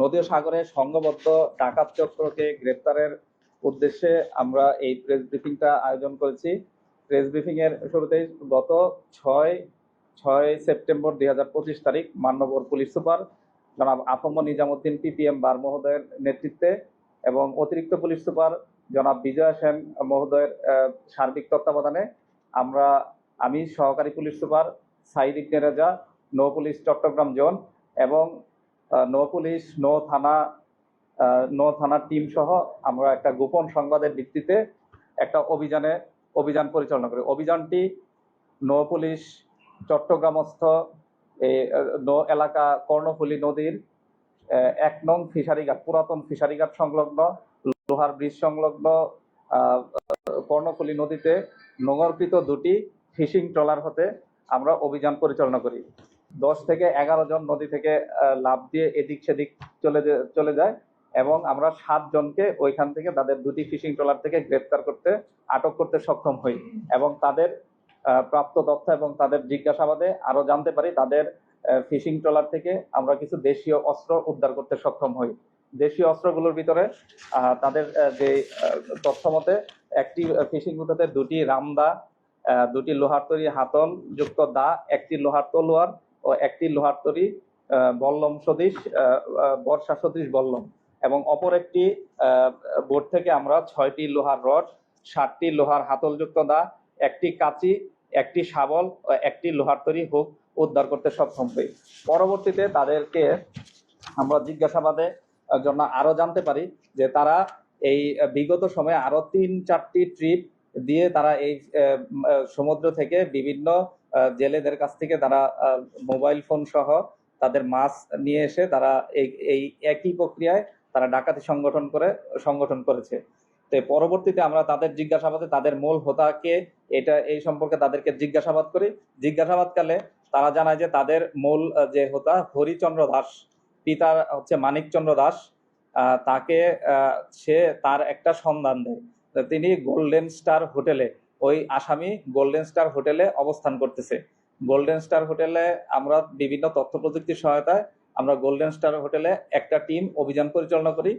নদী ও সাগরে সংঘবদ্ধ ডাকাত চক্রকে গ্রেপ্তারের উদ্দেশ্যে আমরা এই প্রেস ব্রিফিংটা আয়োজন করেছি। প্রেস ব্রিফিং এর শুরুতেই গত ছয় ছয় সেপ্টেম্বর দুই হাজার পঁচিশ তারিখ মান্যবর পুলিশ সুপার জনাব আফম নিজামুদ্দিন পিপিএম বার মহোদয়ের নেতৃত্বে এবং অতিরিক্ত পুলিশ সুপার জনাব বিজয় সেন মহোদয়ের সার্বিক তত্ত্বাবধানে আমরা, আমি সহকারী পুলিশ সুপার সাইদ ইবনে রেজা নৌ পুলিশ চট্টগ্রাম জোন এবং নৌ পুলিশ, নৌ থানা নৌ থানার টিম সহ আমরা একটা গোপন সংবাদের ভিত্তিতে একটা অভিযানে, অভিযান পরিচালনা করি। অভিযানটি নৌ পুলিশ, চট্টগ্রামস্থ নৌ এলাকা কর্ণফুলী নদীর এক নং ফিশারি ঘাট পুরাতন ফিশারি ঘাট সংলগ্ন, লোহার ব্রিজ সংলগ্ন কর্ণফুলী নদীতে নোঙরকৃত দুটি ফিশিং ট্রলার হতে আমরা অভিযান পরিচালনা করি। দশ থেকে এগারো জন নদী থেকে লাফ দিয়ে এদিক সেদিক চলে চলে যায় এবং আমরা সাতজনকে ওইখান থেকে তাদের দুটি ফিশিং ট্রলার থেকে গ্রেপ্তার করতে, আটক করতে সক্ষম হই এবং তাদের প্রাপ্ত তথ্য এবং তাদের জিজ্ঞাসাবাদে আরও জানতে পারি তাদের ফিশিং ট্রলার থেকে আমরা কিছু দেশীয় অস্ত্র উদ্ধার করতে সক্ষম হই। দেশীয় অস্ত্রগুলোর ভিতরে তাদের যে তথ্য মতে একটি ফিশিং বুটাতে দুটি রামদা দুটি লোহার তৈরি হাতল যুক্ত দা, একটি লোহার তলোয়ার ও একটি লোহার তৈরি বল্লম সদৃশ বর্ষা সদৃশ বল্লম এবং অপর একটি বোর্ড থেকে আমরা ছয়টি লোহার রড ষাটটি লোহার হাতলযুক্ত দা, একটি কাঁচি, একটি শাবল, ও একটি লোহার তৈরি হুক উদ্ধার করতে সক্ষম হই। পরবর্তীতে তাদেরকে আমরা জিজ্ঞাসাবাদে জন্য আরও জানতে পারি যে তারা এই বিগত সময়ে আরও তিন চারটি ট্রিপ দিয়ে তারা এই সমুদ্র থেকে বিভিন্ন জেলেদের কাছ থেকে তারা মোবাইল ফোন সহ তাদের মাছ নিয়ে এসে তারা এই এই একই প্রক্রিয়ায় তারা ডাকাতি সংগঠন করে, সংগঠন করেছে। তো পরবর্তীতে আমরা তাদের জিজ্ঞাসাবাদে তাদের মূল হোতাকে এটা, এই সম্পর্কে তাদেরকে জিজ্ঞাসাবাদ করি। জিজ্ঞাসাবাদকালে তারা জানায় যে তাদের মূল যে হোতা হরিচন্দ্র দাস পিতা হচ্ছে মানিকচন্দ্র দাস তাকে সে তার একটা সন্ধান দেয়। তিনি গোল্ডেন স্টার হোটেলে ওই আসামি গোল্ডেন স্টার হোটেলে অবস্থান করতেছে। গোল্ডেন স্টার হোটেলে আমরা বিভিন্ন তথ্য প্রযুক্তির সহায়তায় আমরা গোল্ডেন স্টার হোটেলে একটা টিম অভিযান পরিচালনা করি।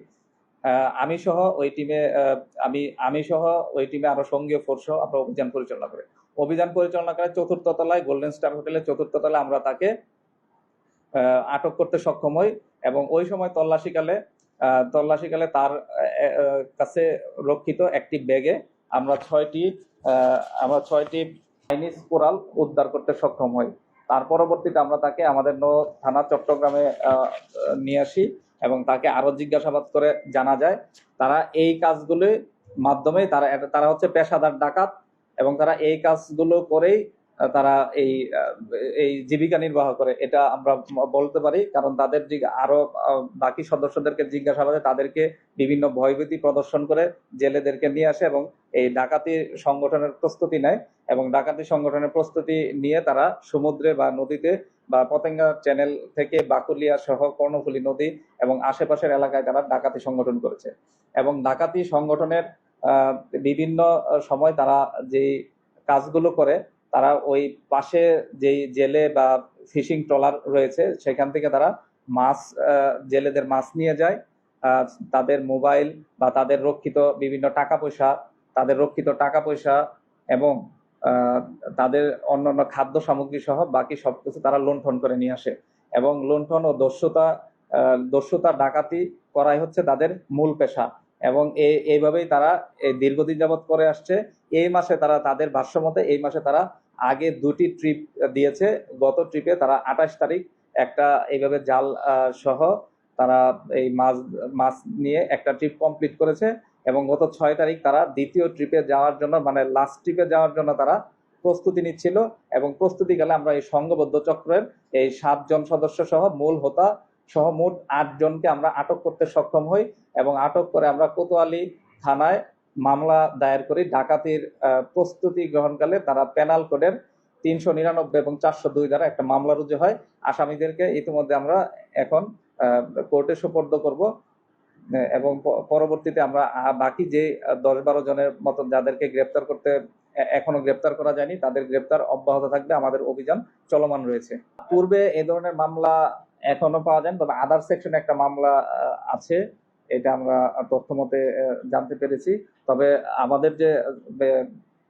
আমি সহ ওই টিমে আমি আমি সহ ওই টিমে আরও সঙ্গীয় ফোর্স আমরা অভিযান পরিচালনা করি। অভিযান পরিচালনা করে চতুর্থ তলায় গোল্ডেন স্টার হোটেলের চতুর্থ তলায় আমরা তাকে আটক করতে সক্ষম হই এবং ওই সময় তল্লাশিকালে তল্লাশিকালে তার কাছে রক্ষিত একটি ব্যাগে আমরা ছয়টি আমরা ছয়টি চাইনিজ কোরাল উদ্ধার করতে সক্ষম হই। তার পরবর্তীতে আমরা তাকে আমাদের ন থানা চট্টগ্রামে নিয়ে আসি এবং তাকে আরও জিজ্ঞাসাবাদ করে জানা যায়। তারা এই কাজগুলির মাধ্যমে তারা তারা হচ্ছে পেশাদার ডাকাত এবং তারা এই কাজগুলো করেই তারা এই এই জীবিকা নির্বাহ করে। এটা আমরা বলতে পারি, কারণ তাদের জিজ্ঞা- আরও বাকি সদস্যদেরকে জিজ্ঞাসাবাদে তাদেরকে বিভিন্ন ভয়ভীতি প্রদর্শন করে জেলেদেরকে নিয়ে আসে এবং এই ডাকাতি সংগঠনের প্রস্তুতি নেয় এবং ডাকাতি সংগঠনের প্রস্তুতি নিয়ে তারা সমুদ্রে বা নদীতে বা পতেঙ্গা চ্যানেল থেকে বাকুলিয়া সহ কর্ণফুলী নদী এবং আশেপাশের এলাকায় তারা ডাকাতি সংগঠন করেছে। এবং ডাকাতি সংগঠনের বিভিন্ন সময় তারা যে কাজগুলো করে তারা ওই পাশে যেই জেলে বা ফিশিং ট্রলার রয়েছে, সেখান থেকে তারা মাছ জেলেদের মাছ নিয়ে যায়। তাদের মোবাইল বা তাদের রক্ষিত বিভিন্ন টাকা পয়সা, তাদের রক্ষিত টাকা পয়সা এবং তাদের অন্যান্য খাদ্য সামগ্রী সহ বাকি সবকিছু তারা লুণ্ঠন করে নিয়ে আসে। এবং লুণ্ঠন ও দস্যুতা দস্যুতা ডাকাতি করাই হচ্ছে তাদের মূল পেশা। এবং এই এইভাবেই তারা দীর্ঘদিন যাবৎ করে আসছে। এই মাসে তারা তাদের ভাষ্যমতে এই মাসে তারা আগে দুটি ট্রিপ দিয়েছে, গত ট্রিপে তারা আঠাশ তারিখ একটা এইভাবে জাল সহ তারা এই মাছ মাছ নিয়ে একটা ট্রিপ কমপ্লিট করেছে এবং গত ছয় তারিখ তারা দ্বিতীয় ট্রিপে যাওয়ার জন্য মানে লাস্ট ট্রিপে যাওয়ার জন্য তারা প্রস্তুতি নিচ্ছিল এবং প্রস্তুতি গেলে আমরা এই সংঘবদ্ধ চক্রের এই সাতজন সদস্য সহ মূল হোতা সহ মোট আটজনকে আমরা আটক করতে সক্ষম হই এবং আটক করে আমরা কোতোয়ালি থানায় মামলা দায়ের করে ডাকাতির প্রস্তুতি গ্রহণকালে তারা পেনাল কোডের তিনশো নিরানব্বই এবং চারশো দুই দ্বারা একটা মামলা রুজু হয়। আসামিদেরকে ইতিমধ্যে আমরা এখন কোর্টে সোপর্দ করব এবং পরবর্তীতে আমরা বাকি যে দশ বারো জনের মতো যাদেরকে গ্রেপ্তার করতে এখনও গ্রেপ্তার করা যায়নি, তাদের গ্রেপ্তার অব্যাহত থাকবে। আমাদের অভিযান চলমান রয়েছে। পূর্বে এ ধরনের মামলা এখনও পাওয়া যায় তবে আদার সেকশনে একটা মামলা আছে। এটা আমরা তথ্য মতে আহ, জানতে পেরেছি। তবে আমাদের যে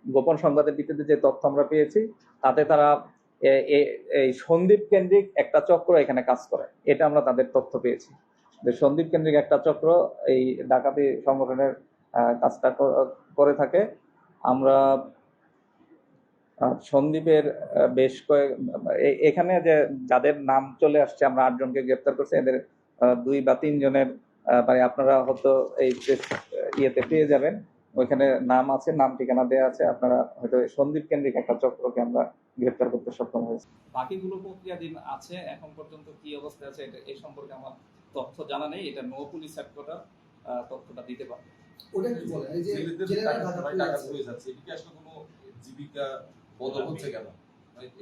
গোপন সংবাদের ভিত্তিতে যে তথ্য আমরা পেয়েছি তাতে তারা এই সন্দীপ কেন্দ্রিক একটা চক্র এখানে কাজ করে। এটা আমরা তাদের তথ্য পেয়েছি। যে সন্দীপ কেন্দ্রিক একটা চক্র এই ডাকাতি সংগঠনের কাজটা করে থাকে। আমরা সন্দীপের বেশ কয়েক এখানে যে যাদের নাম চলে আসছে আমরা আটজনকে গ্রেপ্তার করছি। এদের দুই বা তিনজনের মানে আপনারা হয়তো এই ইয়েতে পেয়ে যাবেন। ওইখানে নাম আছে নাম ঠিকানা দেওয়া আছে। আপনারা হয়তো সন্দীপ কেন্দ্রিক একটা চক্রকে আমরা গ্রেপ্তার করতে সক্ষম হয়েছি। বাকিগুলো প্রক্রিয়াধীন আছে এখন পর্যন্ত কি অবস্থা আছে এটা এই সম্পর্কে আমার তথ্য জানা নেই। এটা নো পুলিশ হেডকোয়ার্টার তথ্যটা দিতে পারবে। ওটা একটু বলেন এই যে জেলেরা টাকা হয়ে যাচ্ছে। এদিকে আসলে কোনো জীবিকা বদল হচ্ছে কেন?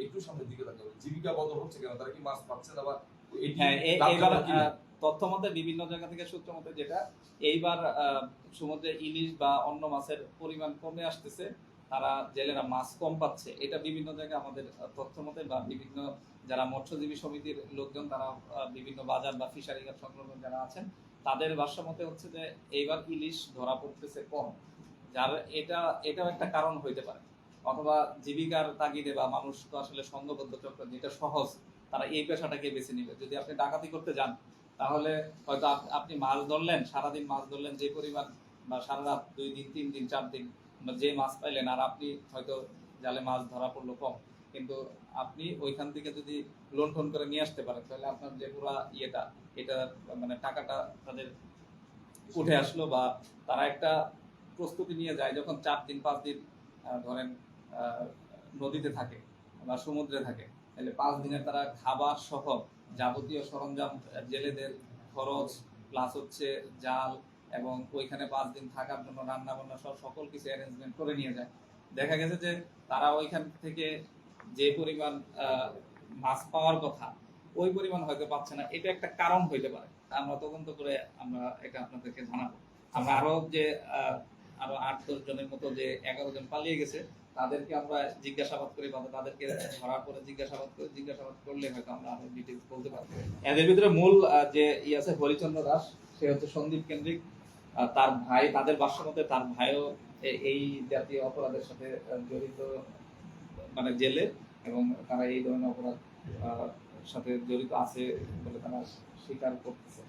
একটু সামনের দিকে জীবিকা বদল হচ্ছে কেন? তারা কি মাছ পাচ্ছে না বা হ্যাঁ তথ্য মতে বিভিন্ন জায়গা থেকে সূত্র মতে যেটা এইবার সমুদ্রে ইলিশ বা অন্য মাছের পরিমাণ কমে আসতেছে। তারা জেলেরা মাছ কম পাচ্ছে। এটা বিভিন্ন জায়গায় আমাদের তথ্য মতে বা বিভিন্ন যারা মৎস্যজীবী সমিতির লোকজন তারা বিভিন্ন বাজার বা ফিশারি ঘাট সংলগ্ন যারা আছেন তাদের ভাষ্য মতে হচ্ছে যে এইবার ইলিশ ধরা পড়তেছে কম। যার এটা এটাও একটা কারণ হইতে পারে। অথবা জীবিকার তাগিদে বা মানুষ তো আসলে সংঘবদ্ধ চক্র, যেটা সহজ, তারা এই পেশাটাকে বেছে নিবে। যদি আপনি ডাকাতি করতে যান, তাহলে হয়তো আপনি মাছ ধরলেন, সারাদিন মাছ ধরলেন, যে পরিমাণ বা সারা রাত দুই দিন, তিন দিন, চার দিন যে মাছ পাইলেন, আর আপনি হয়তো জালে মাছ ধরা পড়ল কম। কিন্তু আপনি ওইখান থেকে যদি লোন টোন করে নিয়ে আসতে পারেন, তাহলে আপনার যে পুরা ইয়েটা, এটা মানে টাকাটা তাদের উঠে আসলো বা তারা একটা প্রস্তুতি নিয়ে যায়, যখন চার দিন, পাঁচ দিন ধরেন নদীতে থাকে বা সমুদ্রে থাকে। তাহলে পাঁচ দিনের তারা খাবার সহ যাবতীয় সরঞ্জাম, জেলেদের খরচ প্লাস হচ্ছে জাল এবং ওইখানে পাঁচ দিন থাকার জন্য রান্না বান্না সহ সকল কিছু অ্যারেঞ্জমেন্ট করে নিয়ে যায়। দেখা গেছে যে তারা ওইখান থেকে যে পরিমাণ মাছ পাওয়ার কথা ওই পরিমাণ হয়তো পাচ্ছে না। এটা একটা কারণ হইতে পারে। আমরা তদন্ত করে আমরা এটা আপনাদেরকে জানাব। আমরা আরও যে আরও আট দশ জনের মতো যে এগারো জন পালিয়ে গেছে তাদেরকে আমরা জিজ্ঞাসাবাদ করি বা তাদেরকে ধরার পরে জিজ্ঞাসাবাদ করে, জিজ্ঞাসাবাদ করলে হয়তো আমরা আরও ডিটেলস বলতে পারব। এদের ভিতরে মূল যে ই আছে, হরিচন্দ্র দাস, সে হচ্ছে সন্দীপ কেন্দ্রিক। তার ভাই, তাদের বাসা মতে তার ভাইও এই জাতীয় অপরাধের সাথে জড়িত মানে জেলে, এবং তারা এই ধরনের অপরাধ সাথে জড়িত আছে বলে তারা স্বীকার করতেছে।